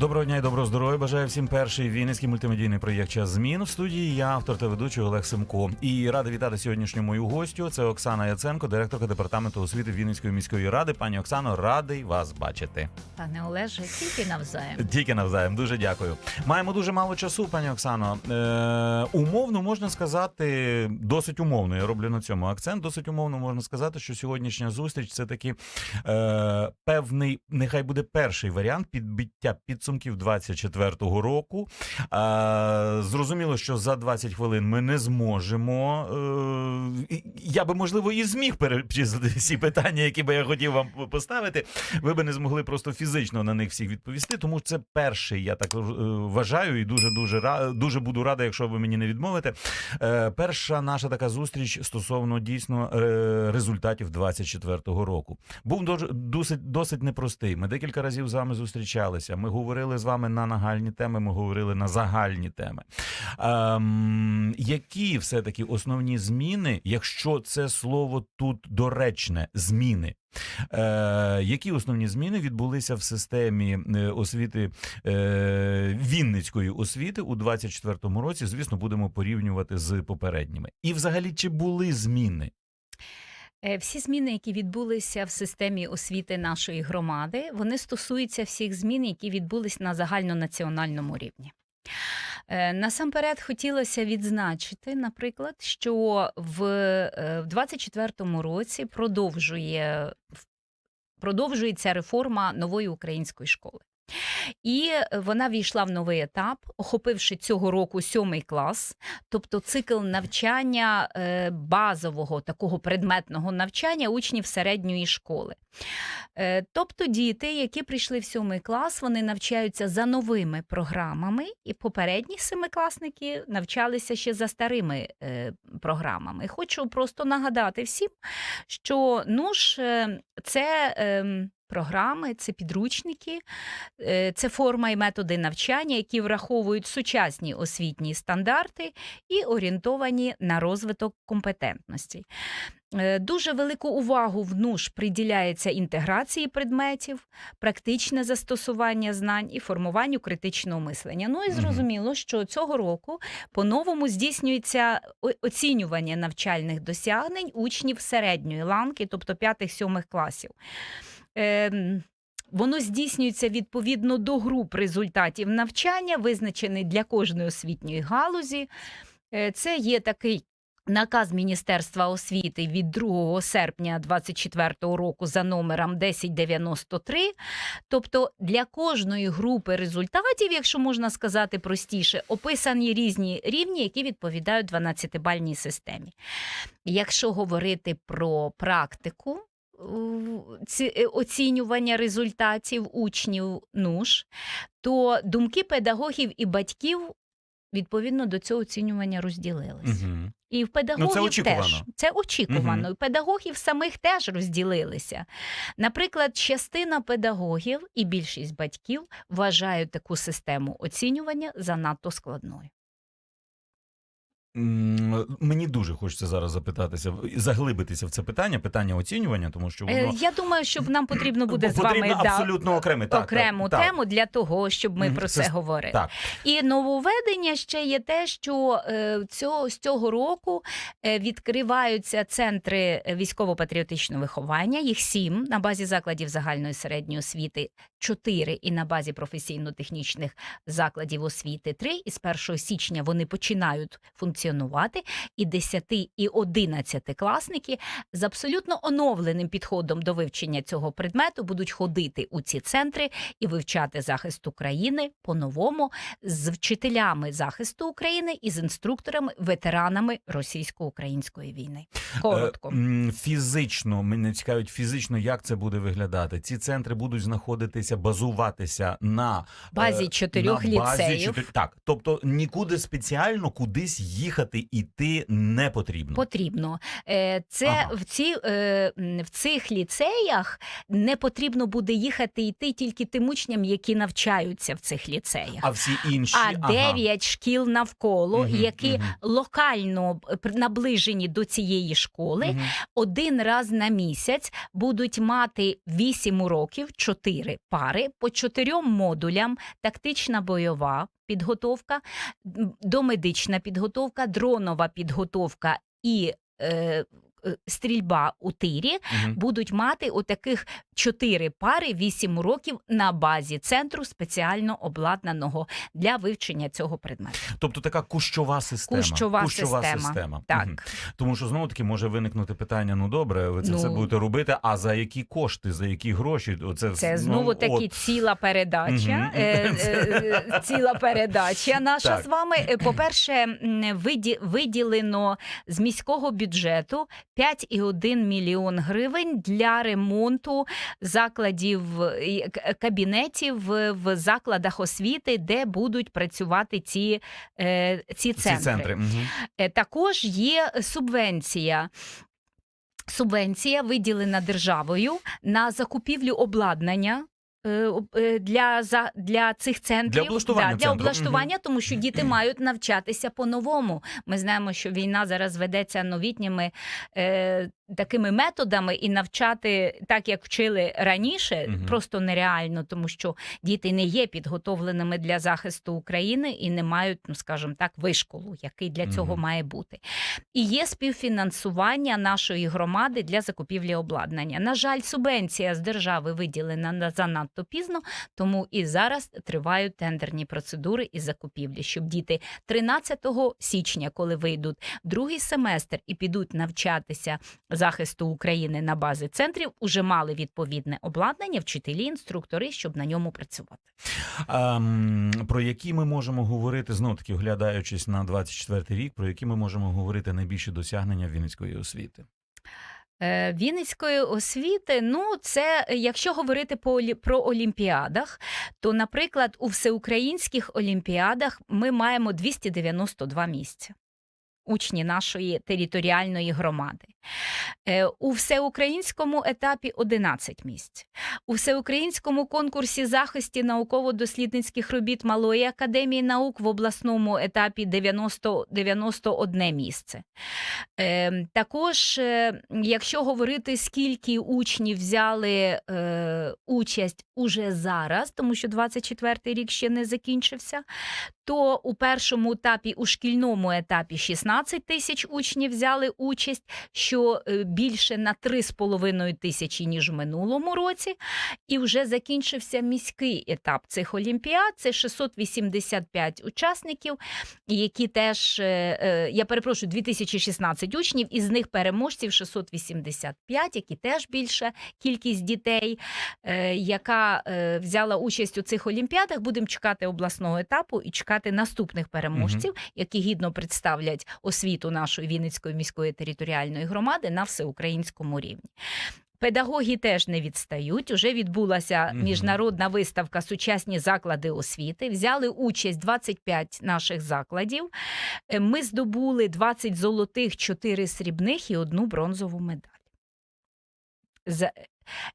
Доброго дня і доброго здоров'я. Бажаю всім перший вінницький мультимедійний проєкт час змін. В студії я автор та ведучий Олег Семко. І радий вітати сьогоднішню мою гостю. Це Оксана Яценко, директорка департаменту освіти Вінницької міської ради. Пані Оксано, радий вас бачити. Пане Олеже, тільки навзаєм. Тільки навзаєм. Дуже дякую. Маємо дуже мало часу, пані Оксано. Е, умовно можна сказати, досить умовно. Я роблю на цьому акцент. Досить умовно можна сказати, що сьогоднішня зустріч це таки е, певний, нехай буде перший варіант підбиття підсумків 24-го року. Зрозуміло, що за 20 хвилин ми не зможемо. Е, я би можливо і зміг перечислити всі питання, які би я хотів вам поставити. Ви би не змогли просто фізично на них всіх відповісти. Тому це перший, я так е, вважаю, і дуже дуже дуже буду рада, якщо ви мені не відмовите. Е, перша наша така зустріч стосовно дійсно результатів 24-го року. Був досить досить непростий. Ми декілька разів з вами зустрічалися. Ми говорили з вами на нагальні теми. Ми говорили на загальні теми. Ем, які все таки основні зміни, якщо це слово тут доречне, зміни? Е, які основні зміни відбулися в системі е, освіти е, Вінницької освіти у 24-му році? Звісно, будемо порівнювати з попередніми. І, взагалі, чи були зміни? Е, Всі зміни, які відбулися в системі освіти нашої громади, вони стосуються всіх змін, які відбулись на загальнонаціональному рівні. Е, Насамперед хотілося відзначити, наприклад, що в, е, в 24-му році продовжує, продовжується реформа нової української школи. І е, вона війшла в новий етап, охопивши цього року сьомий клас, тобто цикл навчання е, базового такого предметного навчання учнів середньої школи. Е, Тобто діти, які прийшли в сьомий клас, вони навчаються за новими програмами, і попередні семикласники навчалися ще за старими програмами. Хочу просто нагадати всім, що ну це. Програми, це підручники, е, це форма і методи навчання, які враховують сучасні освітні стандарти і орієнтовані на розвиток компетентності. Е, Дуже велику увагу в НУШ приділяється інтеграції предметів, практичне застосування знань і формуванню критичного мислення. Ну і зрозуміло, що цього року по-новому здійснюється оцінювання навчальних досягнень учнів середньої ланки, тобто 5-7 класів. Ем, Воно здійснюється відповідно до груп результатів навчання, визначений для кожної освітньої галузі. Е, Це є такий наказ Міністерства освіти від 2 серпня 2024 року за номером 1093. Тобто для кожної групи результатів, якщо можна сказати простіше, описані різні рівні, які відповідають 12-бальній системі. Якщо говорити про практику, оцінювання результатів учнів НУШ, то думки педагогів і батьків відповідно до цього оцінювання розділились. Угу. І в педагогів Ну, це очікувано. теж це очікувано. І педагогів самих теж розділилися. Наприклад, частина педагогів і більшість батьків вважають таку систему оцінювання занадто складною. Мені дуже хочеться зараз запитатися, заглибитися в це питання, питання оцінювання, тому що воно Е, Я думаю, що нам потрібно буде з потрібно вами да, абсолютно окреме так, окрему так, так. тему для того, щоб ми про це це говорили. Так. І нововведення ще є те, що е, цього, з цього року е, відкриваються центри військово-патріотичного виховання. Їх сім на базі закладів загальної середньої освіти, чотири і на базі професійно-технічних закладів освіти три. І з 1 січня вони починають функціонувати. І 10 і 11 класники з абсолютно оновленим підходом до вивчення цього предмету будуть ходити у ці центри і вивчати захист України по-новому з вчителями захисту України і з інструкторами, ветеранами російсько-української війни. Коротко. Е, Фізично мене цікавить фізично, як це буде виглядати. Ці центри будуть знаходитися, базуватися на Базі е, чотирьох базі ліцеїв. чотир- Так, тобто нікуди спеціально кудись їхати їхати іти не потрібно. Потрібно. Е, Це Ага. в, ці, е, в цих ліцеях не потрібно буде їхати йти тільки тим учням, які навчаються в цих ліцеях. А всі інші А ага. шкіл навколо, Мгм, які мгм. локально е, наближені до цієї школи, Мгм. один раз на місяць будуть мати 8 уроків, 4 пари по чотирьом модулям: тактична бойова підготовка, домедична підготовка, дронова підготовка і е, стрільба у тирі. Мгм. Будуть мати отаких 4 пари 8 уроків на базі центру спеціально обладнаного для вивчення цього предмету. Тобто така кущова система. Кущова система. Так. Мгм. Тому що знову таки може виникнути питання: ну добре, ви це Ну. все будете робити. А за які кошти, за які гроші? Оце Це ну, знову таки от. ціла передача. Мгм. Е, е, е, ціла передача наша Так. з вами. Е, По-перше, м, виді- виділено з міського бюджету 5,1 мільйон гривень для ремонту закладів кабінетів в- закладах освіти, де будуть працювати ці, е, ці центри. ці центри. Е, Також є субвенція. Субвенція виділена державою на закупівлю обладнання. Е, е, Для за для цих центрів Для облаштування да, для центру. облаштування, тому що діти мають навчатися по-новому. Ми знаємо, що війна зараз ведеться новітніми е, такими методами, і навчати так, як вчили раніше, Мгм. просто нереально, тому що діти не є підготовленими для захисту України і не мають, ну скажімо так, вишколу, який для цього має бути. І є співфінансування нашої громади для закупівлі обладнання. На жаль, субвенція з держави виділена на занадто пізно, тому і зараз тривають тендерні процедури із закупівлі, щоб діти 13 січня, коли вийдуть другий семестр і підуть навчатися захисту України на базі центрів, уже мали відповідне обладнання, вчителі, інструктори, щоб на ньому працювати. Ем, про які ми можемо говорити знов таки, оглядаючись на 24 рік, про які ми можемо говорити найбільші досягнення Вінницької освіти? Е, Вінницької освіти, ну це якщо говорити по про олімпіадах, то, наприклад, у всеукраїнських олімпіадах ми маємо 292 місця. Учні нашої територіальної громади. Е, У всеукраїнському етапі 11 місць. У всеукраїнському конкурсі захисті науково-дослідницьких робіт Малої академії наук в обласному етапі 90, 91 місце. Е, також, е, якщо говорити, скільки учнів взяли участь уже зараз, тому що 24-й рік ще не закінчився, то у першому етапі, у шкільному етапі 16 тисяч учнів взяли участь, що е, більше на 3,5 тисячі, ніж в минулому році. І вже закінчився міський етап цих олімпіад. Це 685 учасників, які теж, е, е, я перепрошую, 2016 учнів, із них переможців 685, які теж більша кількість дітей, яка взяла участь у цих олімпіадах. Будемо чекати обласного етапу і чекати наступних переможців, які гідно представлять освіту нашої Вінницької міської територіальної громади на всеукраїнському рівні. Педагоги теж не відстають. Уже відбулася міжнародна виставка Сучасні заклади освіти. Взяли участь 25 наших закладів. Е, Ми здобули 20 золотих, 4 срібних і одну бронзову медаль.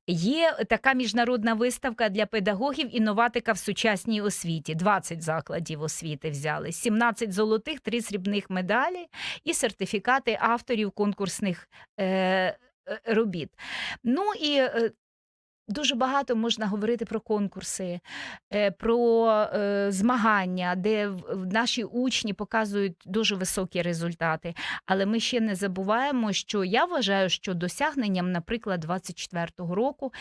Є така міжнародна виставка для педагогів інноватика в сучасній освіті. 20 закладів освіти взяли, 17 золотих, 3 срібних медалі і сертифікати авторів конкурсних е, е, робіт. Ну і е, Дуже багато можна говорити про конкурси, е, про е, змагання, де наші учні показують дуже високі результати. Але ми ще не забуваємо, що я вважаю, що досягненням, наприклад, 24-го року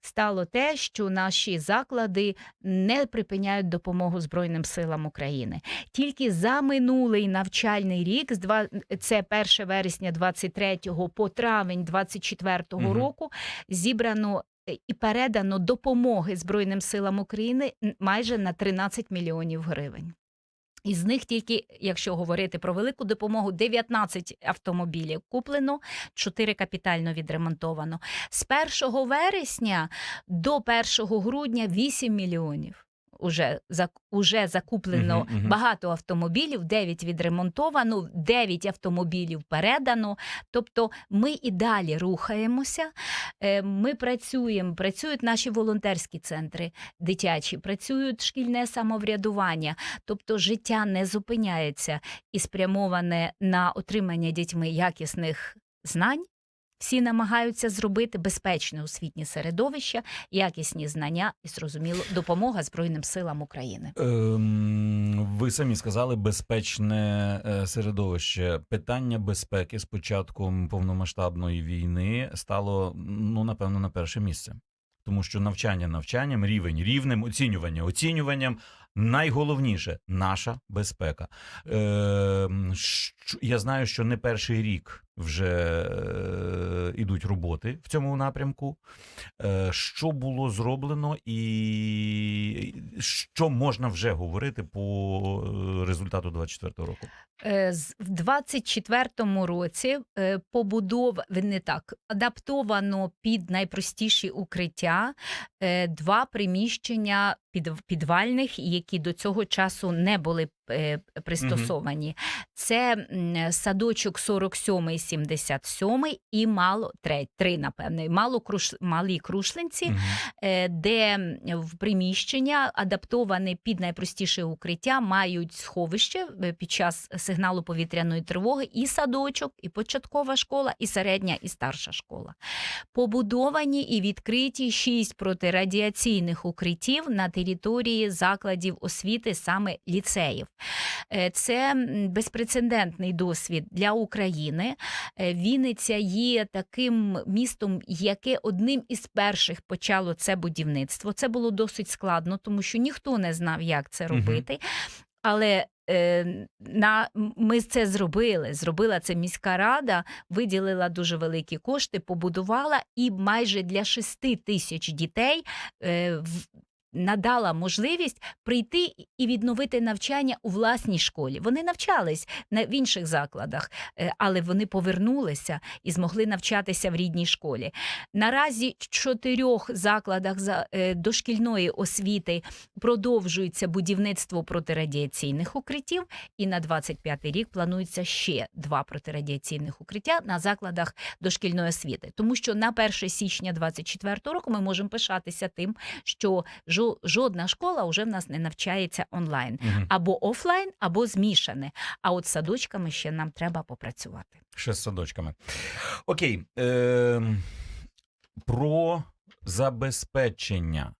стало те, що наші заклади не припиняють допомогу Збройним силам України. Тільки за минулий навчальний рік, з це 1 вересня 23 по травень 24 Мгм. року, зібрано і передано допомоги Збройним силам України майже на 13 мільйонів гривень. Із них тільки, якщо говорити про велику допомогу, 19 автомобілів куплено, 4 капітально відремонтовано. З 1 вересня до 1 грудня 8 мільйонів уже, зак- уже закуплено Мгм, мгм. багато автомобілів, 9 відремонтовано, 9 автомобілів передано. Тобто ми і далі рухаємося. Е, Ми працюємо, працюють наші волонтерські центри дитячі, працюють шкільне самоврядування. Тобто життя не зупиняється і спрямоване на отримання дітьми якісних знань. Всі намагаються зробити безпечне освітнє середовище, якісні знання і зрозуміло допомога Збройним силам України. Ем, ви самі сказали безпечне е, середовище. Питання безпеки з початком повномасштабної війни стало ну напевно на перше місце, тому що навчання навчанням, рівень рівнем, оцінювання оцінюванням. Найголовніше наша безпека. Е, я знаю, що не перший рік вже е, ідуть роботи в цьому напрямку. Е, що було зроблено, і що можна вже говорити по е, результату 24-го року? Е, В 24-му році е, побудова не так адаптовано під найпростіші укриття е, два приміщення підвальних, які до цього часу не були е, пристосовані. Це м, садочок 47 77 і мало три, три напевне, мало круш, малі крушлинці. Е, де в приміщення адаптоване під найпростіше укриття мають сховище е, під час сигналу повітряної тривоги і садочок, і початкова школа, і середня, і старша школа. Побудовані і відкриті шість протирадіаційних укриттів на території закладів освіти, саме ліцеїв. Е, Це безпрецедентний досвід для України. Е, Вінниця є таким містом, яке одним із перших почало це будівництво. Це було досить складно, тому що ніхто не знав, як це робити. Але е, на, ми це зробили. Зробила це міська рада, виділила дуже великі кошти, побудувала і майже для 6 тисяч дітей надала можливість прийти і відновити навчання у власній школі. Вони навчались на, в інших закладах, е, але вони повернулися і змогли навчатися в рідній школі. Наразі в чотирьох закладах за, е, дошкільної освіти продовжується будівництво протирадіаційних укриттів, і на 25-й рік планується ще два протирадіаційних укриття на закладах дошкільної освіти. Тому що на 1 січня 24 року ми можемо пишатися тим, що жо- жодна школа вже в нас не навчається онлайн. Або офлайн, або змішане. А от з садочками ще нам треба попрацювати. Ще з садочками. Окей. Е, про забезпечення.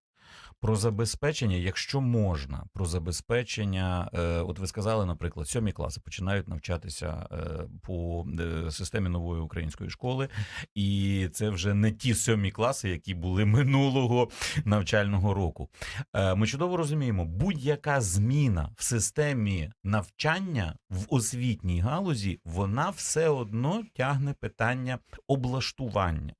Про забезпечення, якщо можна, про забезпечення, е, от ви сказали, наприклад, сьомі класи починають навчатися е, по е, системі нової української школи, і це вже не ті сьомі класи, які були минулого навчального року. Ми чудово розуміємо, будь-яка зміна в системі навчання в освітній галузі, вона все одно тягне питання облаштування.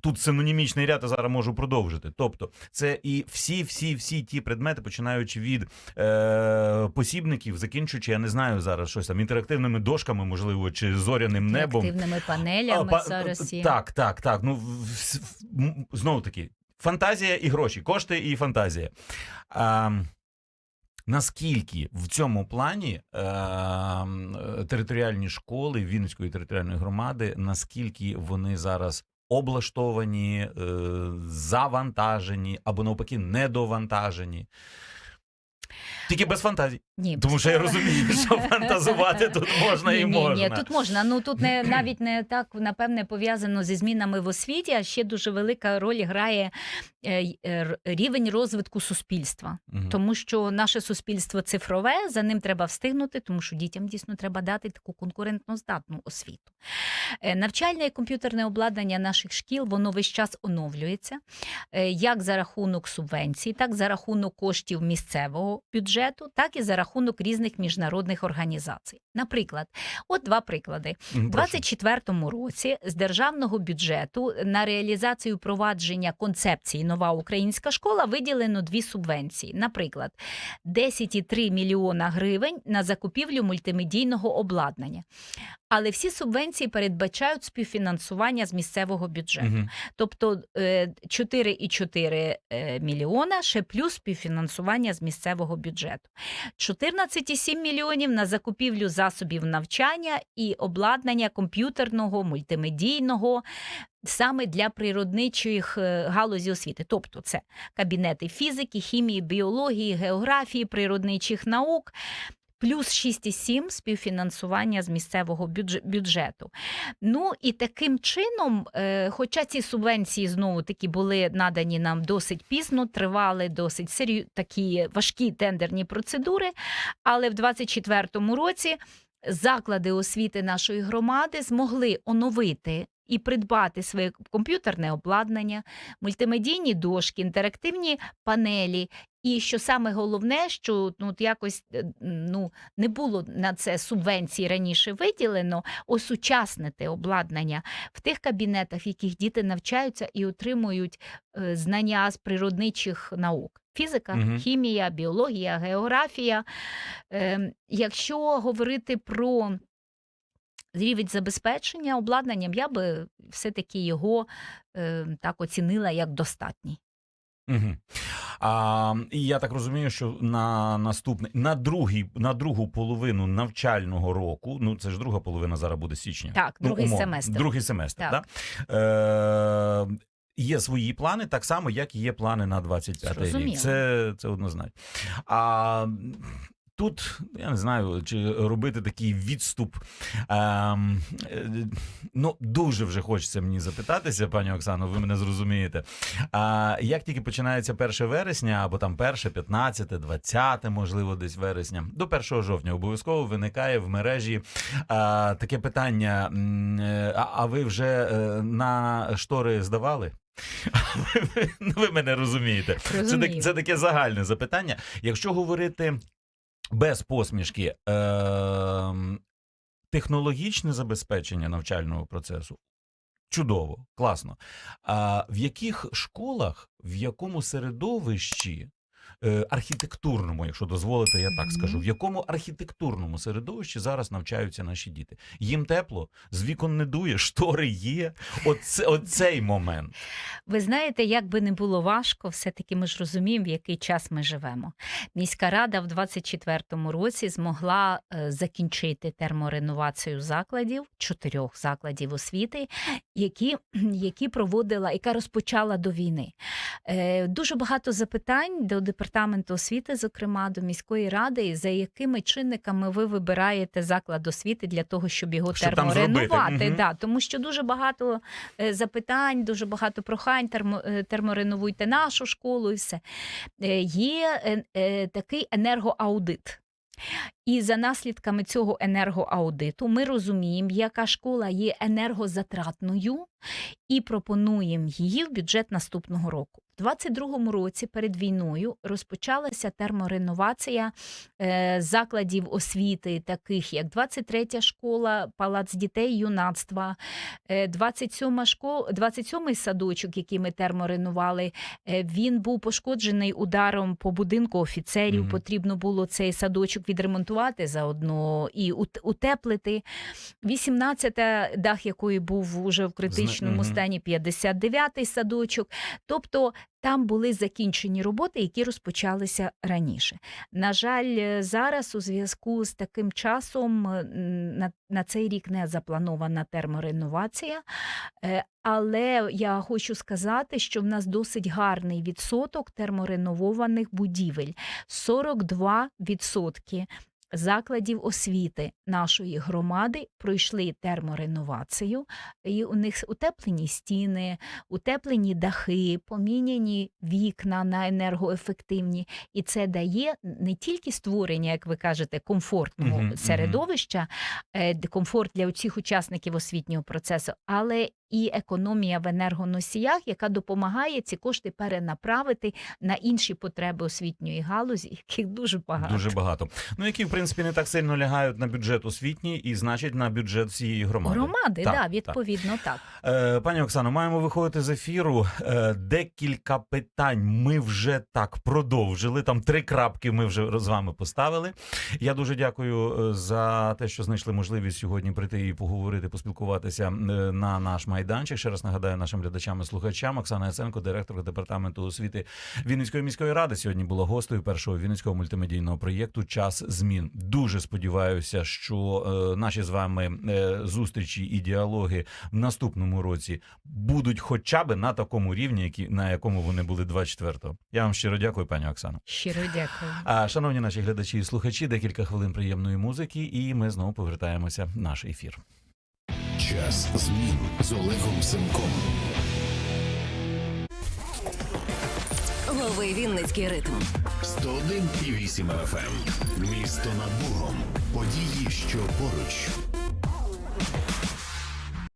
Тут синонімічний ряд, я зараз можу продовжити. Тобто, це і всі, всі, всі ті предмети, починаючи від е, посібників, закінчуючи, я не знаю зараз щось там інтерактивними дошками, можливо, чи зоряним небом. Активними панелями А, па- зараз є. Так, так, так. Ну знову таки, фантазія і гроші, кошти і фантазія. А, Наскільки в цьому плані е, е, територіальні школи Вінницької територіальної громади, наскільки вони зараз облаштовані, е, завантажені або навпаки недовантажені? Тільки без фантазій. Ні, Тому що я розумію, що фантазувати тут можна і ні, можна. Ні, ні, тут можна. Ну тут не навіть не так напевне пов'язано зі змінами в освіті, а ще дуже велика роль грає е, е, рівень розвитку суспільства. Мгм. Тому що наше суспільство цифрове, за ним треба встигнути, тому що дітям дійсно треба дати таку конкурентно здатну освіту. Е, Навчальне і комп'ютерне обладнання наших шкіл воно весь час оновлюється, як за рахунок субвенцій, так за рахунок коштів місцевого бюджету, так і за рахунок різних міжнародних організацій. Наприклад, от два приклади. У Мгм, прошу. 2024 році з державного бюджету на реалізацію провадження концепції Нова українська школа виділено дві субвенції. Наприклад, 10,3 мільйона гривень на закупівлю мультимедійного обладнання. Але всі субвенції передбачають співфінансування з місцевого бюджету. Мгм. Тобто е, 4,4 е, мільйона ще плюс співфінансування з місцевого бюджету. 14,7 мільйонів на закупівлю засобів навчання і обладнання комп'ютерного, мультимедійного. Саме для природничих е, галузі освіти, тобто це кабінети фізики, хімії, біології, географії, природничих наук, плюс 6,7 співфінансування з місцевого бюджету. Ну і таким чином, е, хоча ці субвенції знову таки були надані нам досить пізно, тривали досить серйо... такі важкі тендерні процедури, але в 2024 році заклади освіти нашої громади змогли оновити. І придбати своє комп'ютерне обладнання, мультимедійні дошки, інтерактивні панелі. І що саме головне, що ну якось е, ну не було на це субвенції раніше виділено, осучаснити обладнання в тих кабінетах, в яких діти навчаються і отримують е, знання з природничих наук. Фізика, Мгм. хімія, біологія, географія. Е, якщо говорити про рівень забезпечення обладнанням, я би все-таки його е, так оцінила як достатній. Угу. А, і я так розумію, що на наступний на другий на другу половину навчального року, ну це ж друга половина зараз буде січня. Так, ну, другий умовно, семестр. Другий семестр, Так. так. Е, Є свої плани, так само, як і є плани на 25 Зрозуміло. рік. Це, це однозначно. А тут я не знаю, чи робити такий відступ. Ем, е, ну, дуже вже хочеться мені запитатися, пані Оксано, ви мене зрозумієте. А як тільки починається 1 вересня, або там 1, 15, 20, можливо, десь вересня, до 1 жовтня обов'язково виникає в мережі а, таке питання: е, а, а ви вже е, на штори здавали? Ви мене розумієте. Це, Розумію. так, це таке загальне запитання. Якщо говорити без посмішки, е, технологічне забезпечення навчального процесу. Чудово, класно. А в яких школах, в якому середовищі архітектурному, якщо дозволите, я так скажу, в якому архітектурному середовищі зараз навчаються наші діти? Їм тепло, з вікон не дує, штори є. Оце, оцей момент. Ви знаєте, як би не було важко, все-таки ми ж розуміємо, в який час ми живемо. Міська рада в 24-му році змогла е, закінчити термореновацію закладів, чотирьох закладів освіти, які, які проводила, яка розпочала до війни. Е, Дуже багато запитань до департаменту освіти, зокрема до міської ради, і за якими чинниками ви вибираєте заклад освіти для того, щоб його Щоб терморенувати. Мгм. Да, тому що дуже багато е, запитань, дуже багато прохань, термо, е, термореновуйте нашу школу і все. Е, Є такий енергоаудит. І за наслідками цього енергоаудиту ми розуміємо, яка школа є енергозатратною, і пропонуємо її в бюджет наступного року. У 22-му році перед війною розпочалася термореновація е, закладів освіти, таких як 23-я школа, палац дітей юнацтва, е, 27-ма школа, 27-й садочок, який ми терморенували, е, він був пошкоджений ударом по будинку офіцерів. Мгм. Потрібно було цей садочок відремонтувати заодно і ут- утеплити. 18-та, дах якої був уже в критичному стані, 59-й садочок. Тобто там були закінчені роботи, які розпочалися раніше. На жаль, е, зараз у зв'язку з таким часом е, на, на цей рік не запланована термореновація. Е, Але я хочу сказати, що в нас досить гарний відсоток термореновованих будівель 42% закладів освіти нашої громади пройшли термореновацію, і у них утеплені стіни, утеплені дахи, поміняні вікна на енергоефективні. І це дає не тільки створення, як ви кажете, комфортного Мгм, мгм. середовища, е, комфорт для усіх учасників освітнього процесу, але і економія в енергоносіях, яка допомагає ці кошти перенаправити на інші потреби освітньої галузі, яких дуже багато. Дуже багато. Ну, які, в принципі, не так сильно лягають на бюджет освітній і, значить, на бюджет всієї громади. Громади, Так, да, відповідно, так. Е, пані Оксано, маємо виходити з ефіру. Е, декілька питань ми вже так продовжили. Там три крапки ми вже з вами поставили. Я дуже дякую е, за те, що знайшли можливість сьогодні прийти і поговорити, поспілкуватися на наш майданчик. Ще раз нагадаю нашим глядачам і слухачам. Оксана Яценко, директорка департаменту освіти Вінницької міської ради, сьогодні була гостею першого вінницького мультимедійного проєкту Час змін. Дуже сподіваюся, що е, наші з вами е, зустрічі і діалоги в наступному році будуть хоча б на такому рівні, які на якому вони були 24-го. Я вам щиро дякую, пані Оксано. Щиро дякую. А шановні наші глядачі і слухачі, декілька хвилин приємної музики, і ми знову повертаємося в наш ефір. Час змін з Олегом Семком. Лови Вінницький ритм. 101,8 FM. Місто над Богом. Події, що поруч.